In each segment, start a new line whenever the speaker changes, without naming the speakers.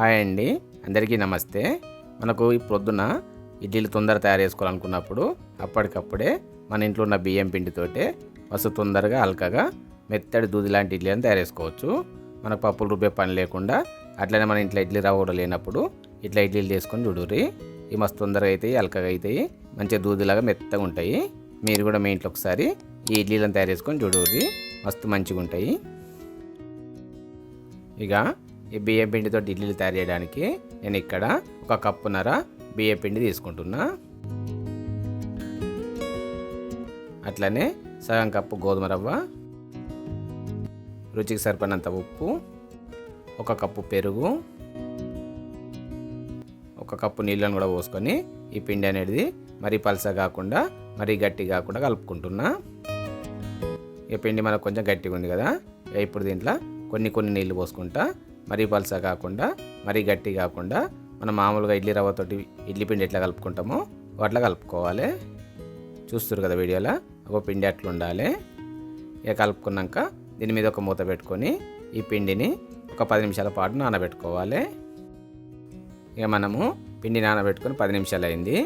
Hi అండి. అందరికీ నమస్తే. మనకు ఈ ప్రొద్దున ఇడ్లీలు తొందర తయారు చేసుకోవాలనుకున్నప్పుడు అప్పటికప్పుడే మన ఇంట్లో ఉన్న బియ్యం పిండితోటే మస్తు తొందరగా అల్కగా మెత్తడి దూది లాంటి ఇడ్లీలను తయారు చేసుకోవచ్చు. మనకు పప్పులు రూపే పని లేకుండా అట్లనే మన ఇంట్లో ఇడ్లీ రవ్వ కూడా లేనప్పుడు ఇట్లా ఇడ్లీలు చేసుకొని చూడుర్రి. ఈ మస్తు తొందరగా అవుతాయి అల్కగా అవుతాయి మంచిగా దూదిలాగా మెత్తగా ఉంటాయి. మీరు కూడా మీ ఇంట్లో ఒకసారి ఈ ఇడ్లీలను తయారు చేసుకొని చూడుర్రి. మస్తు మంచిగా ఉంటాయి ఇక ఈ బియ్యం పిండితో ఇడ్లీలు తయారు చేయడానికి నేను ఇక్కడ ఒక కప్పున్నర బియ్యం పిండి తీసుకుంటున్నా. అట్లనే సగం కప్పు గోధుమ రవ్వ రుచికి సరిపడినంత ఉప్పు ఒక కప్పు పెరుగు ఒక కప్పు నీళ్ళను కూడా పోసుకొని ఈ పిండి అనేది మరీ పలస కాకుండా మరీ గట్టి కాకుండా కలుపుకుంటున్నా. ఈ పిండి మనకు కొంచెం గట్టిగా ఉంది కదా ఇప్పుడు దీంట్లో కొన్ని కొన్ని నీళ్ళు పోసుకుంటా. మరీ పలస కాకుండా మరీ గట్టి కాకుండా మనం మామూలుగా ఇడ్లీ రవ్వతోటి ఇడ్లీ పిండి ఎట్లా కలుపుకుంటామో అట్లా కలుపుకోవాలి. చూస్తారు కదా వీడియోలో? ఒక పిండి అట్లా ఉండాలి. ఇక కలుపుకున్నాక దీని మీద ఒక మూత పెట్టుకొని ఈ పిండిని ఒక పది నిమిషాల పాటు నానబెట్టుకోవాలి. ఇక మనము పిండి నానబెట్టుకొని పది నిమిషాలు అయింది.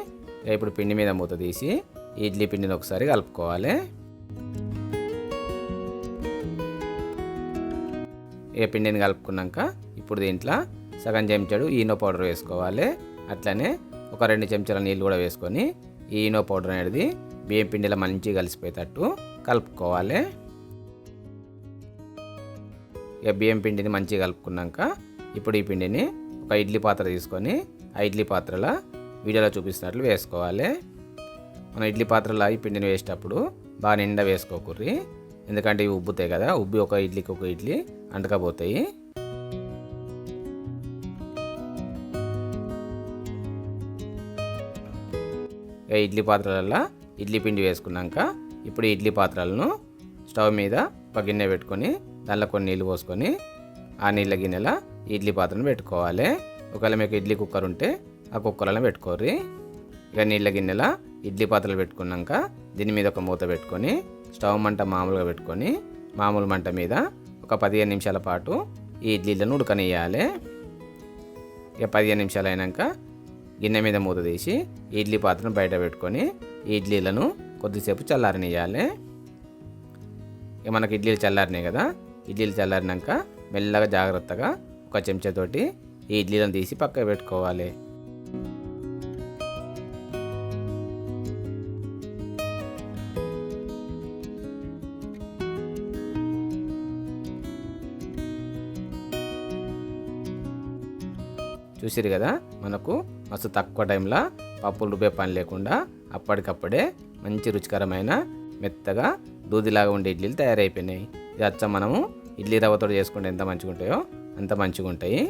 ఇక ఇప్పుడు పిండి మీద మూత తీసి ఈ ఇడ్లీ పిండిని ఒకసారి కలుపుకోవాలి. ఇక పిండిని కలుపుకున్నాక ఇప్పుడు దీంట్లో సగం చెంచాడు ఈనో పౌడర్ వేసుకోవాలి. అట్లనే ఒక రెండు చెంచాల నీళ్ళు కూడా వేసుకొని ఈనో పౌడర్ అనేది బియ్యం పిండిలో మంచిగా కలిసిపోయేటట్టు కలుపుకోవాలి. ఇక బియ్యం పిండిని మంచిగా కలుపుకున్నాక ఇప్పుడు ఈ పిండిని ఒక ఇడ్లీ పాత్ర తీసుకొని ఆ ఇడ్లీ పాత్రలో వీడియోలో చూపిస్తున్నట్లు వేసుకోవాలి. మనం ఇడ్లీ పాత్రలో ఈ పిండిని వేసేటప్పుడు బాగా నిండా వేసుకోకూర్రి. ఎందుకంటే ఇవి ఉబ్బుతాయి కదా ఉబ్బి ఒక ఇడ్లీకి ఒక ఇడ్లీ అంటకపోతాయి. ఇక ఇడ్లీ పాత్రలలో ఇడ్లీ పిండి వేసుకున్నాక ఇప్పుడు ఇడ్లీ పాత్రలను స్టవ్ మీద ఒక గిన్నె పెట్టుకొని దానిలో కొన్ని నీళ్ళు పోసుకొని ఆ నీళ్ళ గిన్నెల ఇడ్లీ పాత్రను పెట్టుకోవాలి. ఒకవేళ మీకు ఇడ్లీ కుక్కర్ ఉంటే ఆ కుక్కర్లో పెట్టుకోర్రి. ఇక నీళ్ళ గిన్నెల ఇడ్లీ పాత్రలు పెట్టుకున్నాక దీని మీద ఒక మూత పెట్టుకొని స్టవ్ మంట మామూలుగా పెట్టుకొని మామూలు మంట మీద ఒక పదిహేను నిమిషాల పాటు ఈ ఇడ్లీలను ఉడకనియాలి ఇక పదిహేను నిమిషాలు అయినాక గిన్నె మీద మూత తీసి ఇడ్లీ పాత్రను బయట పెట్టుకొని ఈ ఇడ్లీలను కొద్దిసేపు చల్లారనియాలి ఇక మనకి ఇడ్లీలు చల్లారినాయి కదా ఇడ్లీలు చల్లారినాక మెల్లగా జాగ్రత్తగా ఒక చెంచాతోటి ఈ ఇడ్లీలను తీసి పక్కకు పెట్టుకోవాలి. చూసారు కదా మనకు మస్తు తక్కువ టైంలో పప్పులు రుబ్బే పని లేకుండా అప్పటికప్పుడే మంచి రుచికరమైన మెత్తగా దూదిలాగా ఉండే ఇడ్లీలు తయారైపోయినాయి. ఇది అచ్చ మనము ఇడ్లీ రవ్వతో చేసుకుంటే ఎంత మంచిగా ఉంటాయో అంత మంచిగా ఉంటాయి.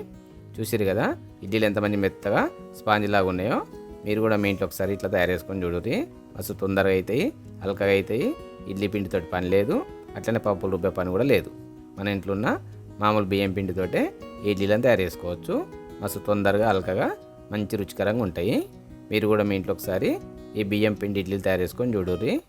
చూసారు కదా ఇడ్లీలు ఎంత మంచి మెత్తగా స్పాంజిలాగా ఉన్నాయో మీరు కూడా మీ ఇంట్లో ఒకసారి ఇట్లా తయారు చేసుకొని చూడుర్రి. మస్తు తొందరగా అవుతాయి హల్కగా అవుతాయి ఇడ్లీ పిండితో పని లేదు అట్లనే పప్పులు రుబ్బే పని కూడా లేదు. మన ఇంట్లో ఉన్న మామూలు బియ్యం పిండితోటే ఇడ్లీలను తయారు చేసుకోవచ్చు. మస్తు తొందరగా అలకగా మంచి రుచికరంగా ఉంటాయి. మీరు కూడా మీ ఇంట్లో ఒకసారి ఈ బియ్యం పిండి ఇడ్లీలు తయారు చేసుకొని చూడుర్రి.